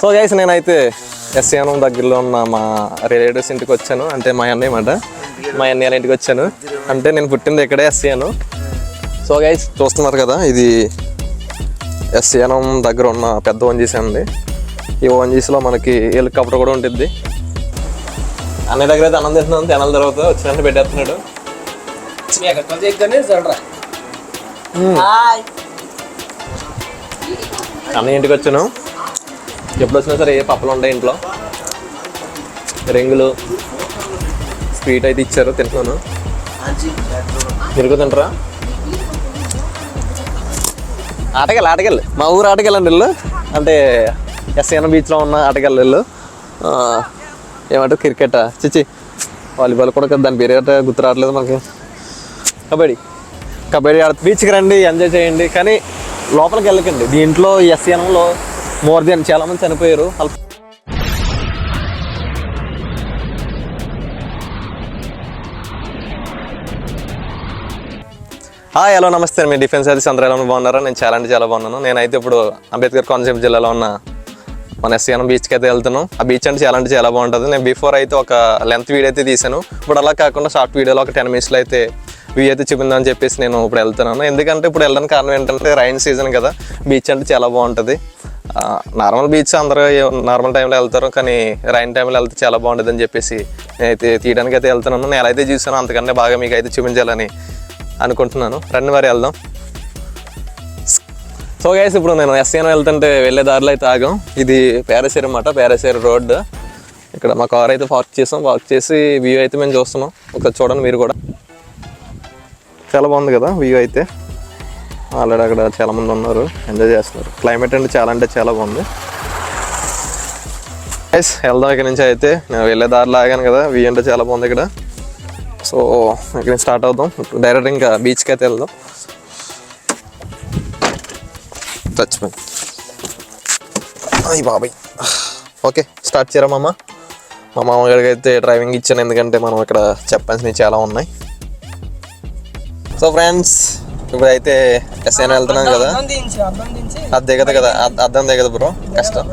So guys నేనైతే ఎస్యానం దగ్గరలో ఉన్న మా రిలేటివ్స్ ఇంటికి వచ్చాను. అంటే మా అన్నయ్య మాట. మా అన్నయ్య ఇంటికి వచ్చాను. అంటే నేను పుట్టింది ఇక్కడే ఎస్యాను సో గైస్ చూస్తున్నారు కదా ఇది ఎస్యానం దగ్గర ఉన్న పెద్ద ఓంజీస్ అండి. ఈ ఓంజీస్లో మనకి హెలికాప్టర్ కూడా ఉంటుంది అన్నయ్య దగ్గర అయితే అన్నం తింటున్నాను. తినాల తర్వాత వచ్చినట్టు పెట్టేస్తున్నాడు. అన్నయ్య ఇంటికి వచ్చాను. ఎప్పుడు వచ్చినా సరే ఏ పప్పులు ఉంటాయి ఇంట్లో. రింగులు స్వీట్ అయితే ఇచ్చారు తింటున్నాను. మీరు తింటారా? ఆటకెళ్ళి ఆటకెళ్ళి. మా ఊరు ఆటకెళ్ళండి ఇల్లు. అంటే ఎస్ఎన్ బీచ్లో ఉన్న ఆటగాళ్ళు ఇల్లు. ఏమంటారు? క్రికెట్ చిచి. వాలీబాల్ కూడా కదా దాని పేరు గుర్తు రావట్లేదు మనకి. కబడ్డీ. కబడ్డీ ఆడ బీచ్కి రండి ఎంజాయ్ చేయండి. కానీ లోపలికి వెళ్ళకండి. దీంట్లో ఎస్ఎన్లో మోర్ దెన్ చాలా మంది చనిపోయారు. వాళ్ళ హాయ్ హలో నమస్తే. మీ డిఫెన్స్ సర్వీస్ అందరూ ఎలా బాగున్నారా? నేను చాలా అంటే చాలా బాగున్నాను. నేనైతే ఇప్పుడు అంబేద్కర్ కోనసీమ జిల్లాలో ఉన్న మన ఎస్సీఎన్ బీచ్కి అయితే వెళ్తున్నాం. ఆ బీచ్ అంటే చాలా అంటే చాలా బాగుంటుంది. నేను బిఫోర్ అయితే ఒక లెంత్ వీడియో అయితే తీసాను ఇప్పుడు అలా కాకుండా షార్ట్ వీడియోలో ఒక టెన్ మినిట్స్లో అయితే వ్యూ అయితే చూపిందని చెప్పేసి నేను ఇప్పుడు వెళ్తున్నాను. ఎందుకంటే ఇప్పుడు వెళ్ళడానికి కారణం ఏంటంటే రైన్ సీజన్ కదా. బీచ్ అంటే చాలా బాగుంటుంది. నార్మల్ బీచ్ అందరూ నార్మల్ టైంలో వెళ్తారు కానీ రైన్ టైంలో వెళ్తే చాలా బాగుంటుంది అని చెప్పేసి నేనైతే తీయడానికి అయితే వెళ్తున్నాను. నేను ఎలా అయితే చూసాను అంతకంటే బాగా మీకు అయితే చూపించాలని అనుకుంటున్నాను. రండి మరి వెళ్దాం. సో గైస్ ఇప్పుడు నేను ఎస్ఎన్ వెళ్తుంటే వెళ్ళే దారిలో అయితే ఆగాం. ఇది పేరసేరు అన్నమాట పేరసేరు రోడ్ ఇక్కడ మా కార్ అయితే పార్క్ చేసాం. పార్క్ చేసి వ్యూ అయితే మేము చూస్తున్నాం. ఒక చూడండి మీరు కూడా. చాలా బాగుంది కదా వ్యూ అయితే. ఆల్రెడీ అక్కడ చాలామంది ఉన్నారు. ఎంజాయ్ చేస్తున్నారు. క్లైమేట్ అంటే చాలా అంటే చాలా బాగుంది. గైస్ వెళ్దాం ఇక్కడ నుంచి అయితే నేను వెళ్ళే దారిలో ఆగాను కదా వీ అంటే చాలా బాగుంది ఇక్కడ. సో ఇక్కడ నుంచి స్టార్ట్ అవుదాం. డైరెక్ట్ ఇంకా బీచ్కి అయితే వెళ్దాం. చచ్చిపోయింది అయ్యి బాబాయ్. ఓకే స్టార్ట్ చేయరా మామ? మా మామగారికి అయితే డ్రైవింగ్ ఇచ్చాను ఎందుకంటే మనం ఇక్కడ చెప్పాల్సినవి చాలా ఉన్నాయి. సో ఫ్రెండ్స్ ఇప్పుడైతే ఎస్ఐన్ వెళ్తున్నాం కదా. అది దిగదు కదా అద్దం దిగదు బ్రో కష్టం.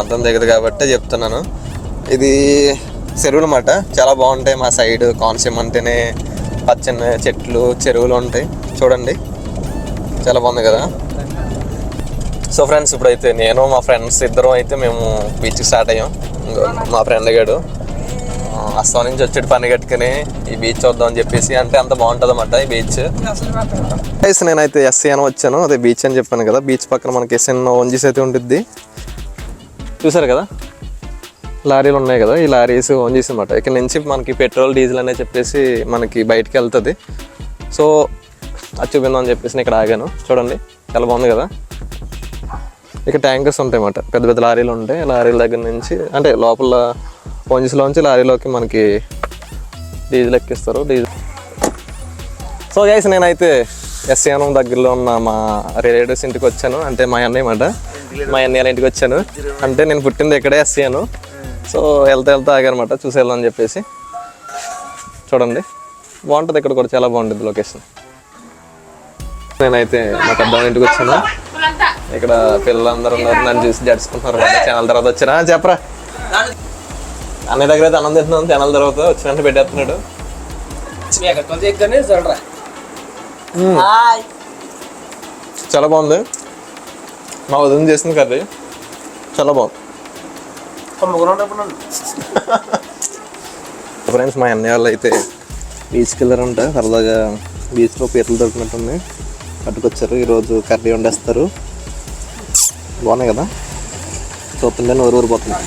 అద్దం దిగదు కాబట్టి చెప్తున్నాను. ఇది చెరువులు అన్నమాట. చాలా బాగుంటాయి మా సైడ్ కోనసీమ అంటేనే పచ్చని చెట్లు చెరువులు ఉంటాయి. చూడండి. చాలా బాగుంది కదా. సో ఫ్రెండ్స్ ఇప్పుడైతే నేను మా ఫ్రెండ్స్ ఇద్దరం అయితే మేము బీచ్కి స్టార్ట్ అయ్యాం. మా ఫ్రెండ్ గాడు. అస్సాం నుంచి వచ్చేటి పని కట్టుకుని ఈ బీచ్ చూద్దాం అని చెప్పేసి అంటే అంత బాగుంటుంది అన్నమాట ఈ బీచ్ గైస్ నేనైతే ఎస్సీ అని వచ్చాను. అదే బీచ్ అని చెప్పాను కదా. బీచ్ పక్కన మనకి ఎస్ఎన్ ఓన్జీస్ అయితే ఉంటుంది చూసారు కదా? లారీలు ఉన్నాయి కదా. ఈ లారీస్ వంజీస్ అనమాట ఇక్కడ నుంచి మనకి పెట్రోల్ డీజిల్ అనే చెప్పేసి మనకి బయటికి వెళ్తుంది. సో అది చూపిందామని చెప్పేసి నేను ఇక్కడ ఆగాను. చూడండి చాలా బాగుంది కదా? ఇక్కడ ట్యాంకర్స్ ఉంటాయి అన్నమాట పెద్ద పెద్ద లారీలు ఉంటాయి. లారీల దగ్గర నుంచి అంటే లోపల వంజీస్లోంచి లారీలోకి మనకి డీజిల్ ఎక్కిస్తారు. డీజిల్ సో గైస్ నేనైతే ఎస్యానం దగ్గరలో ఉన్న మా రిలేటివ్స్ ఇంటికి వచ్చాను. అంటే మా అన్నయ్య మాట. మా అన్నయ్య ఇంటికి వచ్చాను. అంటే నేను పుట్టింది ఇక్కడే ఎస్యాను సో వెళ్తా వెళ్తా ఆగారనమాట చూసి వెళ్దాం చెప్పేసి. చూడండి. బాగుంటుంది ఇక్కడ కూడా. చాలా బాగుంటుంది లొకేషన్ నేనైతే మా పెద్దవాళ్ళ ఇంటికి వచ్చాను. ఇక్కడ పిల్లలందరూ ఉన్నారు. నన్ను చూసి జడుచుకుంటున్నారు చాలా తర్వాత వచ్చినా చెప్పరా? అన్నయ్య దగ్గర అయితే అన్నం తింటున్నాను ఛానల్ తర్వాత వచ్చినట్టు పెట్టేస్తున్నాడు. చాలా బాగుంది. మా వదిన చేసిన కర్రీ. చాలా బాగుంది. ఫ్రెండ్స్ మా అన్నయ్య వాళ్ళు అయితే బీచ్కి వెళ్ళారంట. సరదాగా బీచ్లో పీతలు దొరికినట్టుంది. పట్టుకొచ్చారు. ఈరోజు కర్రీ వండేస్తారు. బాగున్నాయి కదా? చూస్తుంటే నోరు ఊరిపోతుంది.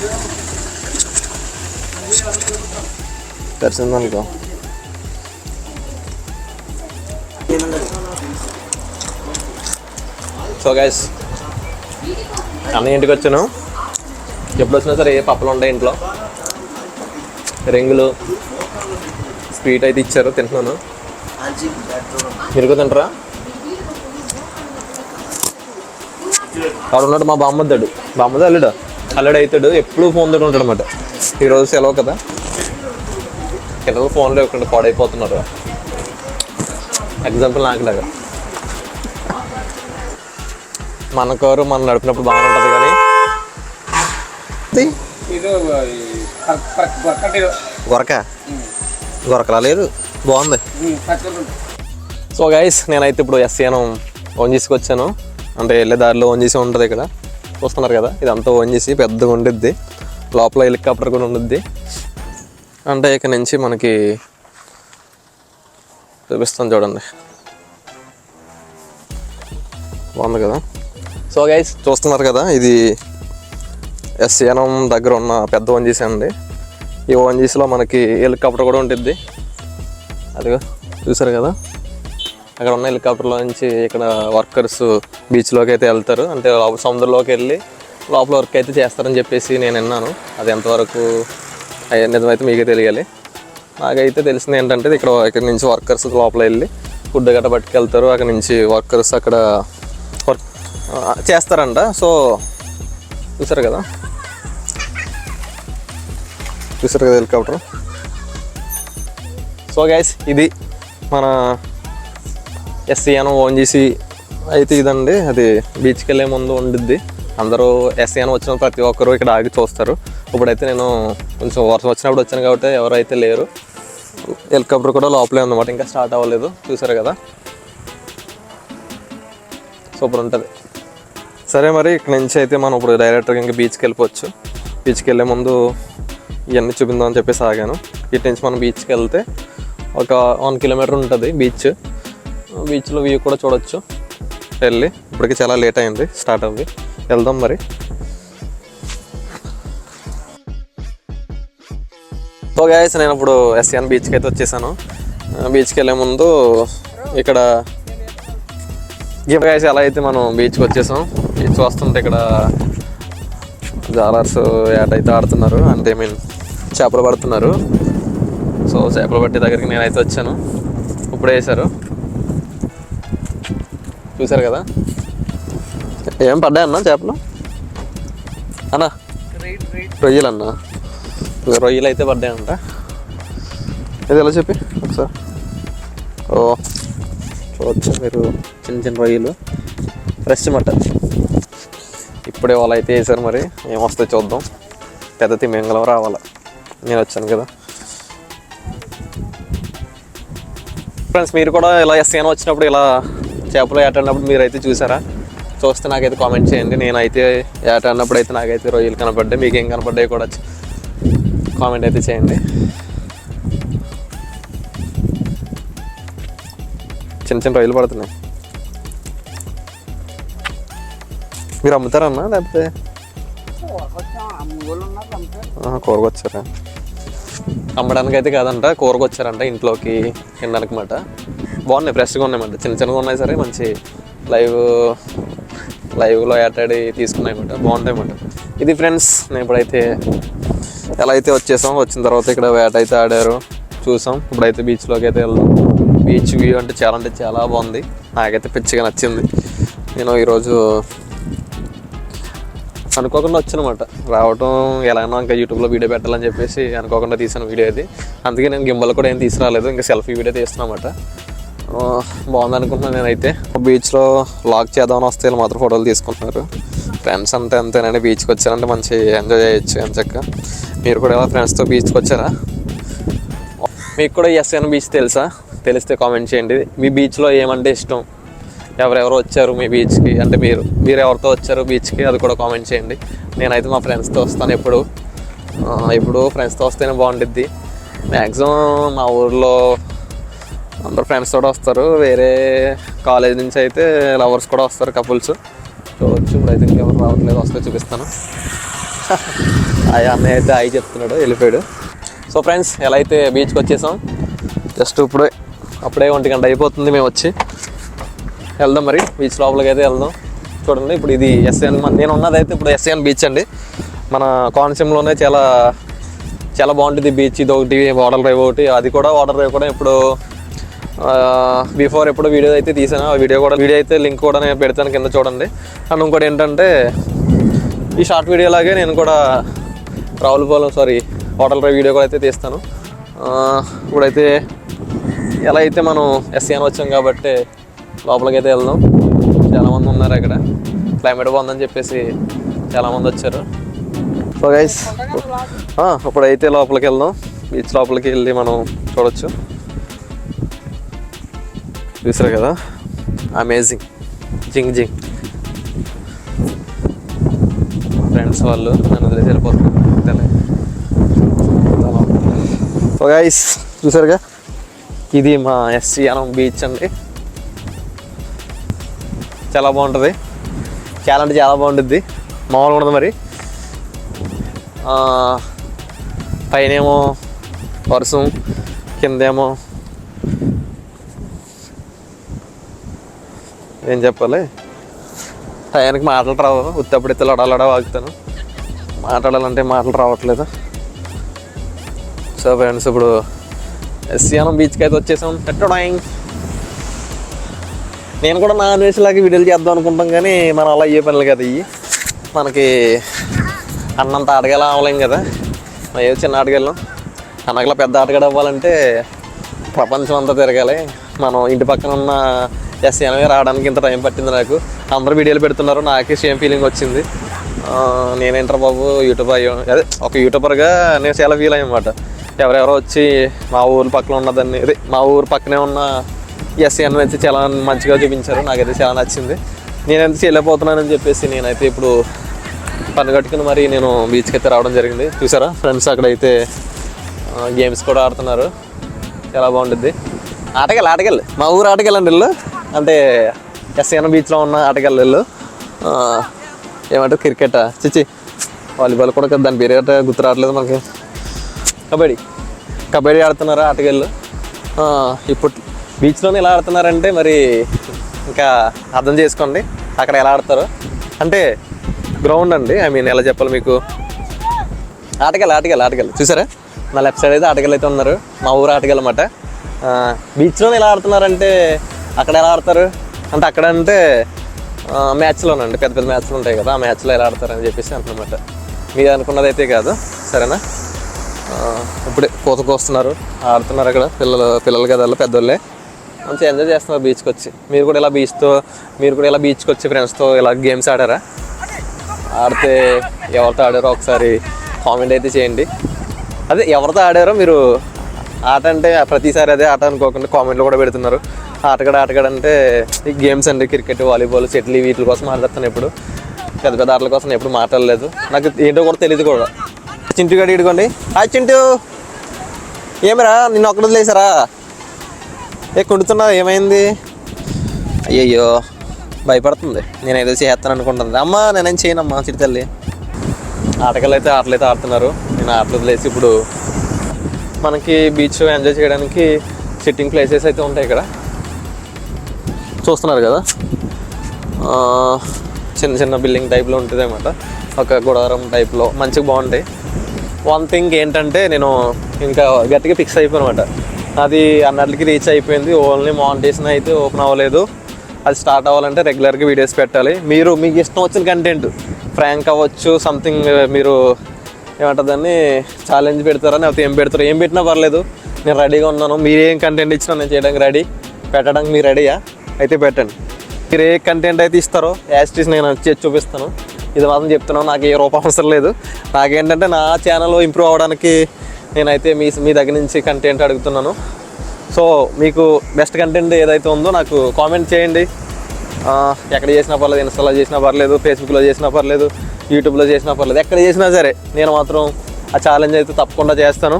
తెలిసిందనుకో సో గైస్ అన్న ఇంటికి వచ్చాను. ఎప్పుడు వచ్చినా సరే ఏ పప్పులు ఉంటాయి ఇంట్లో. రింగులు స్వీట్ అయితే ఇచ్చారు తింటున్నాను. మీరు తింటారా? అక్కడ ఉన్నాడు మా బామ్మద్దాడు. బామ్మది అల్లుడు? అల్లుడు అవుతాడు ఎప్పుడు ఫోన్ తోటి ఉంటాడు అనమాట ఈరోజు సెలవు కదా. కిందకు ఫోన్లో ఎక్కడ పాడైపోతున్నారు. ఎగ్జాంపుల్ నాకు లాగా మన కారు మనం నడిపినప్పుడు బాగానే ఉంటుంది కానీ. గొరక? గొరకలా లేదు బాగుంది. సో గైస్ నేనైతే ఇప్పుడు ఎస్సీఎనం ఓన్ చేసుకొచ్చాను. అంటే వెళ్ళే దారిలో ఓన్ చేసి ఉంటుంది ఇక్కడ. చూస్తున్నారు కదా? ఇదంతా ఓన్ చేసి పెద్దగా ఉండిద్ది. లోపల హెలికాప్టర్ కూడా ఉండిద్ది. అంటే ఇక్కడ నుంచి మనకి చూపిస్తాను చూడండి. బాగుంది కదా? సో గైస్ చూస్తున్నారు కదా ఇది ఎస్సీఎనం దగ్గర ఉన్న పెద్ద ఓన్జీసీ అండి. ఈ ఓన్జీసీలో మనకి హెలికాప్టర్ కూడా ఉంటుంది అదిగో చూసారు కదా? అక్కడ ఉన్న హెలికాప్టర్లో నుంచి ఇక్కడ వర్కర్స్ బీచ్లోకి అయితే వెళ్తారు. అంటే లోపల సముద్రంలోకి వెళ్ళి లోపల వర్క్ అయితే చేస్తారని చెప్పేసి నేను విన్నాను. అది ఎంతవరకు అయ్యే నిజమైతే మీకే తెలియాలి. నాకైతే తెలిసింది ఏంటంటే ఇక్కడ ఇక్కడ నుంచి వర్కర్స్ లోపల వెళ్ళి ఫుడ్ గట్రా పట్టుకెళ్తారు. అక్కడ నుంచి వర్కర్స్ అక్కడ వర్క్ చేస్తారంట. సో చూసారు కదా? చూసారు కదా హెలికాప్టర్ సో గైస్ ఇది మన ఎస్సీఎన్ ఓన్జీసీ అయితే ఇదండి. అది బీచ్కి వెళ్ళే ముందు ఉండిద్ది. అందరూ ఎస్సీఎన్ వచ్చిన ప్రతి ఒక్కరు ఇక్కడ ఆగి చూస్తారు. ఇప్పుడైతే నేను కొంచెం వర్షం వచ్చినప్పుడు వచ్చాను కాబట్టి ఎవరైతే లేరు హెలికాప్టర్ కూడా లోపలే ఉందన్నమాట. ఇంకా స్టార్ట్ అవ్వలేదు. చూసారు కదా? సూపర్ ఉంటుంది. సరే మరి ఇక్కడ నుంచి అయితే మనం ఇప్పుడు డైరెక్ట్గా ఇంకా బీచ్కి వెళ్ళిపోవచ్చు. బీచ్కి వెళ్ళే ముందు ఇవన్నీ చూపిందాం అని చెప్పేసి ఆగాను. ఇటు నుంచి మనం బీచ్కి వెళ్తే ఒక వన్ కిలోమీటర్ ఉంటుంది బీచ్ బీచ్లో వ్యూ కూడా చూడొచ్చు. వెళ్ళి ఇప్పటికి చాలా లేట్ అయింది స్టార్ట్ అవ్వి. వెళ్దాం మరి. సో గాయస్ నేను ఇప్పుడు ఎస్ఎన్ బీచ్కి అయితే వచ్చేసాను. బీచ్కి వెళ్ళే ముందు ఇక్కడ గిఫ్ట్ గాయస్ ఎలా అయితే మనం బీచ్కి వచ్చేసాం బీచ్ వస్తుంటే ఇక్కడ జాలర్స్ ఏటైతే ఆడుతున్నారు. అంటే ఐ మీన్ చేపలు పడుతున్నారు. సో చేపలు పట్టే దగ్గరికి నేనైతే వచ్చాను. ఇప్పుడే వేశారు. చూశారు కదా? ఏం పడ్డాయన్నా అన్న చేపలు? అన్నా రొయ్యలన్నా? అన్న రొయ్యలు అయితే పడ్డాయంట. ఇది ఎలా చెప్పి? ఒకసారి. ఓ. చూడొచ్చు మీరు. చిన్న చిన్న రొయ్యలు. ఫ్రెష్ మటన్ ఇప్పుడే వాళ్ళు అయితే వేసారు మరి. ఏం వస్తాయి చూద్దాం. పెద్ద తిమ్మింగళం రావాలా? నేను వచ్చాను కదా. ఫ్రెండ్స్ మీరు కూడా ఇలా ఎస్ఏన్ వచ్చినప్పుడు ఇలా చేపలు ఏటన్నప్పుడు మీరు అయితే చూసారా? చూస్తే నాకైతే కామెంట్ చేయండి. నేనైతే ఏటన్నప్పుడు అయితే నాకైతే రొయ్యలు కనపడ్డాయి. మీకు ఏం కనపడ్డాయి కూడా కామెంట్ అయితే చేయండి. చిన్న చిన్న రొయ్యలు పడుతున్నాయి. మీరు అమ్ముతారన్నా లేకపోతే? ఆహా, వచ్చారా అమ్మడానికి అయితే కాదంట కూరకు వచ్చారంట ఇంట్లోకి తినడానికి మాట. బాగున్నాయి ఫ్రెష్గా ఉన్నాయన్నమాట చిన్న చిన్నగా ఉన్నాయి సరే మంచి లైవ్ లైవ్లో ఏటాడి తీసుకున్నాయన్నమాట బాగుంటాయి అన్నమాట ఇది ఫ్రెండ్స్ నేను ఇప్పుడైతే ఎలా అయితే వచ్చేసాం వచ్చిన తర్వాత ఇక్కడ వేట అయితే ఆడారు. చూసాం. ఇప్పుడైతే బీచ్లోకి అయితే వెళ్దాం. బీచ్ వ్యూ అంటే చాలా అంటే చాలా బాగుంది. నాకైతే పిచ్చిగా నచ్చింది. నేను ఈరోజు అనుకోకుండా వచ్చానమాట. రావటం ఎలాగైనా ఇంకా యూట్యూబ్లో వీడియో పెట్టాలని చెప్పేసి అనుకోకుండా తీసిన వీడియో ఇది అందుకే నేను గింబల్ కూడా ఏం తీసుకురాలేదు. ఇంకా సెల్ఫీ వీడియో తీస్తున్నామాట. బాగుంది అనుకుంటున్నాను నేనైతే. బీచ్లో లాక్ చేద్దామని వస్తే వీళ్ళు మాత్రం ఫోటోలు తీసుకుంటున్నారు. ఫ్రెండ్స్ అంతే అంతేనండి బీచ్కి వచ్చారంటే మంచి ఎంజాయ్ చేయొచ్చు. ఎంచక్క మీరు కూడా ఎలా ఫ్రెండ్స్తో బీచ్కి వచ్చారా? మీకు కూడా ఎస్ఎన్ బీచ్ తెలుసా? తెలిస్తే కామెంట్ చేయండి. మీ బీచ్లో ఏమంటే ఇష్టం? ఎవరెవరు వచ్చారు మీ బీచ్కి అంటే మీరు మీరు ఎవరితో వచ్చారు బీచ్కి అది కూడా కామెంట్ చేయండి. నేనైతే మా ఫ్రెండ్స్తో వస్తాను ఎప్పుడు. ఎప్పుడు ఇప్పుడు ఫ్రెండ్స్తో వస్తేనే బాగుంటుంది మ్యాక్సిమం మా ఊర్లో అందరు ఫ్రెండ్స్ కూడా వస్తారు. వేరే కాలేజ్ నుంచి అయితే లవర్స్ కూడా వస్తారు కపుల్స్ చూడవచ్చు ఇప్పుడు అయితే ఇంకెవరు రావట్లేదు. వస్తే చూపిస్తాను. అయ్యా అన్నయ్య అయితే అయి చెప్తున్నాడు వెళ్ళిపోయాడు. సో ఫ్రెండ్స్ ఎలా అయితే బీచ్కి వచ్చేసాం? జస్ట్ ఇప్పుడే అప్పుడే ఒంటి గంట అయిపోతుంది మేము వచ్చి. వెళ్దాం మరి బీచ్ లోపలికి అయితే వెళ్దాం. చూడండి ఇప్పుడు ఇది ఎస్ఎన్ నేను ఉన్నది అయితే ఇప్పుడు ఎస్ఎన్ బీచ్ అండి. మన కోనసీమలోనే చాలా చాలా బాగుంటుంది బీచ్. ఇది ఒకటి వాటర్ డ్రైవ్ ఒకటి అది కూడా వాటర్ డ్రైవ్ కూడా ఇప్పుడు బిఫోర్ ఎప్పుడు వీడియో అయితే తీసాను. ఆ వీడియో కూడా వీడియో అయితే లింక్ కూడా నేను పెడతాను కింద చూడండి. అండ్ ఇంకోటి ఏంటంటే ఈ షార్ట్ వీడియో లాగే నేను కూడా Ravulapalem sorry hotel drive video కూడా అయితే తీస్తాను. ఇప్పుడైతే ఎలా అయితే మనం ఎస్సీఎన్ వచ్చాం కాబట్టి లోపలికి అయితే వెళ్దాం. చాలామంది ఉన్నారు అక్కడ. క్లైమేట్ బాగుందని చెప్పేసి చాలామంది వచ్చారు. సో సో గైస్ ఇప్పుడైతే లోపలికి వెళ్దాం. బీచ్ లోపలికి వెళ్ళి మనం చూడొచ్చు. చూసారు కదా? అమేజింగ్ జింగ్ జింగ్ ఫ్రెండ్స్ వాళ్ళు నన్ను వదిలేసి వెళ్ళిపోతున్నారు. సో గైస్ చూసారుగా? ఇది మా ఎస్సీ అనం బీచ్ అండి. చాలా బాగుంటుంది. చాలా అంటే చాలా బాగుంటుంది మామూలుగా ఉండదు మరి. పైనేమో వర్షం కిందేమో ఏం చెప్పాలి? టయానికి మాటలు రావు. ఉత్తప్పుడు ఇత్తలు అడలడ వాగుతాను. మాట్లాడాలంటే మాటలు రావట్లేదు? సో ఫ్రెండ్స్ ఇప్పుడు ఎస్సీఎనం బీచ్కి అయితే వచ్చేసాం. పెట్టడాయింగ్ నేను కూడా నాన్ వెజ్ లాగా వీడియోలు చేద్దాం అనుకుంటాం కానీ మనం అలా అయ్యే పనులు కదా ఇవి మనకి అన్నంత ఆటగాళ్ళ అవ్వలేం కదా. మేము ఏదో చిన్న ఆటగాళ్ళం. అన్నగల పెద్ద ఆటగాడు అవ్వాలంటే ప్రపంచం అంతా తిరగాలి. మనం ఇంటి పక్కన ఉన్న ఎస్ రావడానికి ఇంత టైం పట్టింది నాకు. అందరూ వీడియోలు పెడుతున్నారు. నాకే సేమ్ ఫీలింగ్ వచ్చింది. నేనేంటారు బాబు యూట్యూబ్ అయ్యా అదే ఒక యూట్యూబర్గా నేను చాలా ఫీల్ అయ్యమాట ఎవరెవరో వచ్చి మా ఊరు పక్కన ఉన్నదాన్ని అదే మా ఊరు పక్కనే ఉన్న ఎస్సీఎన్ వచ్చి చాలా మంచిగా చూపించారు నాకైతే చాలా నచ్చింది. నేనైతే చేయలేకపోతున్నానని చెప్పేసి నేనైతే ఇప్పుడు పన్ను కట్టుకుని మరి నేను బీచ్కి అయితే రావడం జరిగింది. చూసారా ఫ్రెండ్స్ అక్కడైతే గేమ్స్ కూడా ఆడుతున్నారు. చాలా బాగుంటుంది. ఆటగాళ్ళు ఆటకెళ్ళి. మా ఊరు ఆటకెళ్ళండి ఇల్లు అంటే ఎస్ఎన్ బీచ్లో ఉన్న ఆటగాళ్ళు ఇల్లు ఏమంటారు క్రికెట్? చిచి వాలీబాల్ కూడా కదా దాని పేరు గుర్తు రావట్లేదు మనకి. కబడ్డీ. కబడ్డీ ఆడుతున్నారు ఆటగాళ్ళు ఇప్పుడు బీచ్లోనే ఎలా ఆడుతున్నారంటే మరి ఇంకా అర్థం చేసుకోండి. అక్కడ ఎలా ఆడతారు? అంటే గ్రౌండ్ అండి ఐ మీన్ ఎలా చెప్పాలి మీకు? ఆటగాళ్ళు ఆటగాళ్ళు ఆటగాళ్ళు చూసారా? నా లెఫ్ట్ సైడ్ అయితే ఆటగాళ్ళు అయితే ఉన్నారు. మా ఊరు ఆటగాళ్ళు అన్నమాట. బీచ్లోనే ఎలా ఆడుతున్నారంటే అక్కడ ఎలా ఆడతారు? అంటే అక్కడ అంటే మ్యాచ్లోనండి పెద్ద పెద్ద మ్యాచ్లు ఉంటాయి కదా ఆ మ్యాచ్లో ఎలా ఆడతారని చెప్పేసి అంటున్నమాట. మీరు అనుకున్నది అయితే కాదు సరేనా? ఇప్పుడే కోత వస్తున్నారు ఆడుతున్నారు అక్కడ పిల్లలు పిల్లలు కదా వాళ్ళు పెద్దోళ్ళే. మంచిగా ఎంజాయ్ చేస్తున్నారు బీచ్కి వచ్చి. మీరు కూడా ఇలా బీచ్తో మీరు కూడా ఇలా బీచ్కి వచ్చి ఫ్రెండ్స్తో ఇలా గేమ్స్ ఆడారా? ఆడితే ఎవరితో ఆడారో ఒకసారి కామెంట్ అయితే చేయండి. అదే ఎవరితో ఆడారో మీరు ఆట అంటే ప్రతిసారి అదే ఆట అనుకోకుండా కామెంట్లో కూడా పెడుతున్నారు. ఆటగాడు ఆటగాడంటే ఈ గేమ్స్ అండి క్రికెట్ వాలీబాల్ చెట్లు వీటి కోసం ఆడుతాను ఎప్పుడు. పెద్ద పెద్ద ఆటల కోసం ఎప్పుడు మాట్లాడలేదు. నాకు ఏంటో కూడా తెలియదు కూడా. చింటూ గడి ఇడుకోండి ఆ చింటూ. ఏమిరా నిన్ను ఒక్కడ వదిలేసారా ఏ కొడుతున్నావు ఏమైంది? అయ్యయ్యో భయపడుతుంది. నేను ఏదో చేస్తాను అనుకుంటుంది. అమ్మా నేనేం చేయనమ్మా చిరుతల్లి ఆటగాళ్ళు అయితే ఆటలు అయితే ఆడుతున్నారు. నేను ఆటలు వదిలేసి ఇప్పుడు మనకి బీచ్ ఎంజాయ్ చేయడానికి సిట్టింగ్ ప్లేసెస్ అయితే ఉంటాయి ఇక్కడ. చూస్తున్నారు కదా. చిన్న చిన్న బిల్డింగ్ టైప్లో ఉంటుంది అనమాట ఒక గుడారం టైప్లో మంచిగా బాగుంటాయి. వన్ థింగ్ ఏంటంటే నేను ఇంకా గట్టిగా ఫిక్స్ అయిపోయాను అనమాట అది అన్నట్లకి రీచ్ అయిపోయింది. ఓన్లీ మానిటేషన్ అయితే ఓపెన్ అవ్వలేదు. అది స్టార్ట్ అవ్వాలంటే రెగ్యులర్గా వీడియోస్ పెట్టాలి. మీరు మీకు ఇష్టం వచ్చిన కంటెంట్ ఫ్రాంక్ అవ్వచ్చు సంథింగ్ మీరు ఏమంటుందని దాన్ని ఛాలెంజ్ పెడతారా లేకపోతే ఏం పెడతారు ఏం పెట్టినా పర్లేదు. నేను రెడీగా ఉన్నాను. మీరు ఏం కంటెంట్ ఇచ్చినా నేను చేయడానికి రెడీ పెట్టడానికి మీరు రెడీయా అయితే పెట్టండి. మీరు ఏ కంటెంట్ అయితే ఇస్తారో యాస్టీస్ నేను చేసి చూపిస్తాను. ఇది మాత్రం చెప్తున్నాను నాకు ఏ రూపం అవసరం లేదు. నాకేంటంటే నా ఛానల్ ఇంప్రూవ్ అవ్వడానికి నేనైతే మీ మీ దగ్గర నుంచి కంటెంట్ అడుగుతున్నాను. సో మీకు బెస్ట్ కంటెంట్ ఏదైతే ఉందో నాకు కామెంట్ చేయండి. ఎక్కడ చేసినా పర్లేదు ఇన్స్టాలో చేసినా పర్లేదు ఫేస్బుక్లో చేసినా పర్లేదు యూట్యూబ్లో చేసినా పర్లేదు ఎక్కడ చేసినా సరే నేను మాత్రం ఆ ఛాలెంజ్ అయితే తప్పకుండా చేస్తాను.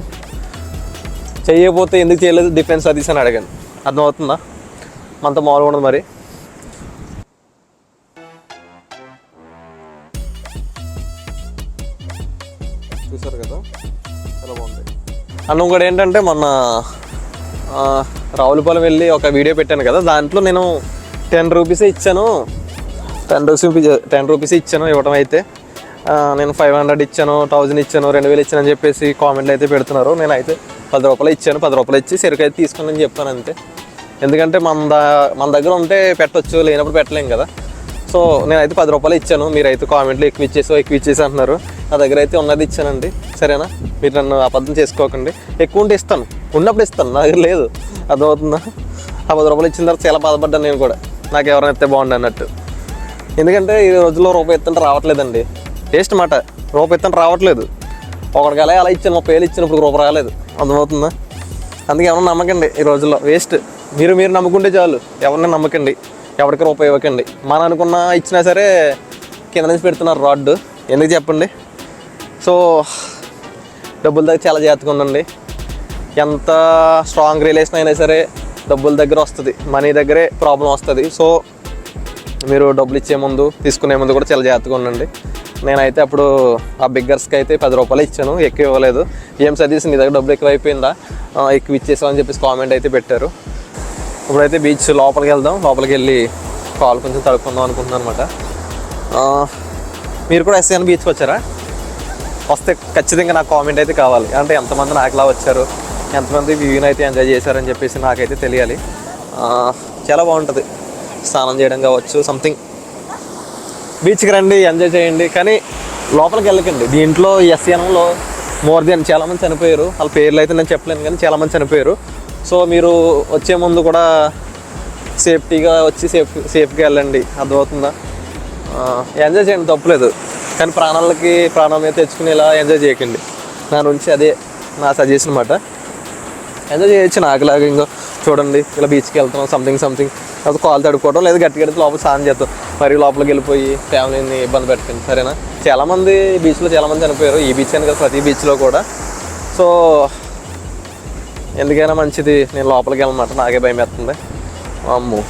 చేయకపోతే ఎందుకు చేయలేదు? డిఫెన్స్ అది అని అడగండి. అర్థమవుతుందా? మనతో మామూలుగా ఉండదు మరి. చూసారు కదా? చాలా బాగుంది. అన్న ఇంకోటి ఏంటంటే మొన్న రావులపాలెం వెళ్ళి ఒక వీడియో పెట్టాను కదా దాంట్లో నేను టెన్ రూపీస్ ఇచ్చాను. టెన్ రూపీస్ టెన్ రూపీస్ ఇచ్చాను ఇవ్వడం అయితే. నేను ఫైవ్ హండ్రెడ్ ఇచ్చాను థౌజండ్ ఇచ్చాను రెండు వేలు ఇచ్చాను అని చెప్పేసి కామెంట్లు అయితే పెడుతున్నారు. నేనైతే పది రూపాయలు ఇచ్చాను పది రూపాయలు ఇచ్చి సరుకు అయితే తీసుకుని చెప్పాను అంతే. ఎందుకంటే మన దా మన దగ్గర ఉంటే పెట్టొచ్చు లేనప్పుడు పెట్టలేం కదా. సో నేనైతే పది రూపాయలు ఇచ్చాను. మీరైతే కామెంట్లు ఎక్కువ ఇచ్చేసో ఎక్కువ ఇచ్చేసి అంటున్నారు. నా దగ్గర అయితే ఉన్నది ఇచ్చానండి. సరేనా? మీరు నన్ను అబద్ధం చేసుకోకండి. ఎక్కువ ఉంటే ఇస్తాను. ఉన్నప్పుడు ఇస్తాను. నా దగ్గర లేదు. అర్థమవుతుందా? ఆ పది రూపాయలు ఇచ్చిన తర్వాత చాలా బాధపడ్డాను నేను కూడా. నాకు ఎవరైనా ఇస్తే బాగుండు అన్నట్టు. ఎందుకంటే ఈ రోజుల్లో రూపాయి ఎత్తుంటే రావట్లేదండి. వేస్ట్ మాట. రూపాయి ఇత్తనం రావట్లేదు. ఒకటికి అలా అలా ఇచ్చాను. ముప్పై వేలు ఇచ్చినప్పుడు రూపాయి రాలేదు. అర్థమవుతుందా? అందుకే ఏమన్నా నమ్మకండి ఈ రోజుల్లో. వేస్ట్. మీరు మీరు నమ్ముకుంటే చాలు. ఎవరిని నమ్మకండి ఎవరికి రూపాయి ఇవ్వకండి మన అనుకున్న ఇచ్చినా సరే కింద నుంచి పెడుతున్నారు రాడ్ ఎందుకు చెప్పండి? సో డబ్బుల దగ్గర చాలా జాగ్రత్తగా ఉండండి. ఎంత స్ట్రాంగ్ రిలేషన్ అయినా సరే డబ్బుల దగ్గర వస్తుంది. మనీ దగ్గరే ప్రాబ్లం వస్తుంది. సో మీరు డబ్బులు ఇచ్చే ముందు తీసుకునే ముందు కూడా చాలా జాగ్రత్తగా ఉండండి. నేనైతే అప్పుడు ఆ బిగ్గర్స్కి అయితే పది రూపాయలు ఇచ్చాను ఎక్కువ ఇవ్వలేదు. ఏం సజెస్ నీ దగ్గర డబ్బులు ఎక్కువ అయిపోయిందా ఎక్కువ ఇచ్చేసావు అని చెప్పేసి కామెంట్ అయితే పెట్టారు. ఇప్పుడైతే బీచ్ లోపలికి వెళ్దాం. లోపలికి వెళ్ళి కాలు కొంచెం తడుపుకుందాం అనుకుంటున్నాను అనమాట మీరు కూడా ఎస్ఎన్ బీచ్కి వచ్చారా? వస్తే ఖచ్చితంగా నాకు కామెంట్ అయితే కావాలి. అంటే ఎంతమంది నాకులా వచ్చారు? ఎంతమంది వ్యూని అయితే ఎంజాయ్ చేశారని చెప్పేసి నాకైతే తెలియాలి. చాలా బాగుంటుంది. స్నానం చేయడం కావచ్చు సంథింగ్ బీచ్కి రండి ఎంజాయ్ చేయండి. కానీ లోపలికి వెళ్ళకండి. దీంట్లో ఎస్ఎన్లో మోర్ దెన్ చాలామంది చనిపోయారు. వాళ్ళ పేర్లు అయితే నేను చెప్పలేను కానీ చాలామంది చనిపోయారు. సో మీరు వచ్చే ముందు కూడా సేఫ్టీగా వచ్చి సేఫ్ సేఫ్గా వెళ్ళండి. అర్థమవుతుందా? ఎంజాయ్ చేయండి తప్పులేదు. కానీ ప్రాణాలకి ప్రాణం మీద తెచ్చుకునేలా ఎంజాయ్ చేయకండి. నా నుంచి అదే నా సజెషన్ అనమాట ఎంజాయ్ చేయొచ్చు నాకులాగా ఇంకో చూడండి ఇలా బీచ్కి వెళ్తున్నాం సంథింగ్ సంథింగ్ లేకపోతే కాల్ తడుకోవడం లేదా గట్టి గడితే లోపల స్నానం చేస్తాం మరి లోపలికి వెళ్ళిపోయి ఫ్యామిలీని ఇబ్బంది పెట్టండి సరేనా? చాలామంది బీచ్లో చాలామంది చనిపోయారు. ఈ బీచ్ అని కదా ప్రతి బీచ్లో కూడా. సో ఎందుకైనా మంచిది. నేను లోపలికి వెళ్ళమాట నాకే భయం వేస్తుంది. అమ్ము.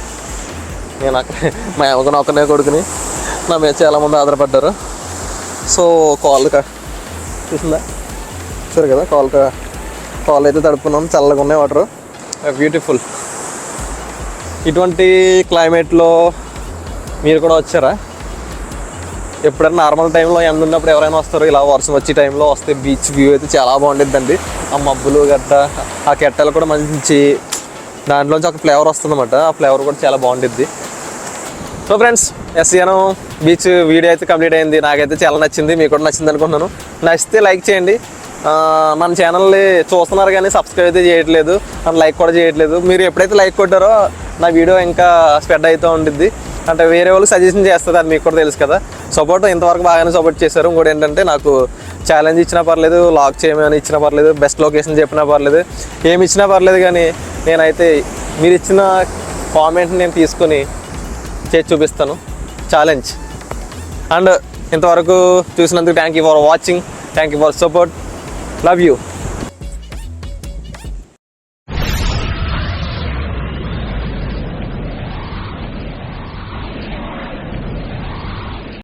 నేను అక్కడ మా అమ్మకని ఒక్కనే కొడుకుని. నా మీద చాలామంది ఆధారపడ్డారు. సో కాల్ చూసిందా? సరే కదా? కాల్ క- కాల్ అయితే తడుపుకున్నాం. చల్లగా ఉన్నాయి వాటర్. బ్యూటిఫుల్. ఇటువంటి క్లైమేట్లో మీరు కూడా వచ్చారా? ఎప్పుడైనా నార్మల్ టైంలో ఎండ ఉన్నప్పుడు ఎవరైనా వస్తారు ఇలా వర్షం వచ్చే టైంలో వస్తే బీచ్ వ్యూ అయితే చాలా బాగుండిద్దండి. ఆ మబ్బులు గట్ట ఆ కెట్టలు కూడా మంచి దాంట్లోంచి ఒక ఫ్లేవర్ వస్తుందన్నమాట. ఆ ఫ్లేవర్ కూడా చాలా బాగుండిద్ది. So friends SN beach video అయితే కంప్లీట్ అయింది. నాకైతే చాలా నచ్చింది మీకు కూడా నచ్చింది అనుకుంటున్నాను. నచ్చితే లైక్ చేయండి. మన ఛానల్ని చూస్తున్నారు కానీ సబ్స్క్రైబ్ అయితే చేయట్లేదు అండ్ లైక్ కూడా చేయట్లేదు. మీరు ఎప్పుడైతే లైక్ కొట్టారో నా వీడియో ఇంకా స్ప్రెడ్ అవుతూ ఉండిద్ది. అంటే వేరే వాళ్ళు సజెషన్ చేస్తుంది అది మీకు కూడా తెలుసు కదా. సపోర్ట్ ఇంతవరకు బాగానే సపోర్ట్ చేశారు. ఇంకోటి ఏంటంటే నాకు ఛాలెంజ్ ఇచ్చినా పర్లేదు లాక్ చేయమని ఇచ్చినా పర్లేదు బెస్ట్ లొకేషన్ చెప్పినా పర్లేదు ఏమి ఇచ్చినా పర్లేదు కానీ నేనైతే మీరు ఇచ్చిన కామెంట్ నేను తీసుకొని చేసి చూపిస్తాను. ఛాలెంజ్ అండ్ ఇంతవరకు చూసినందుకు thank you for watching thank you for support love you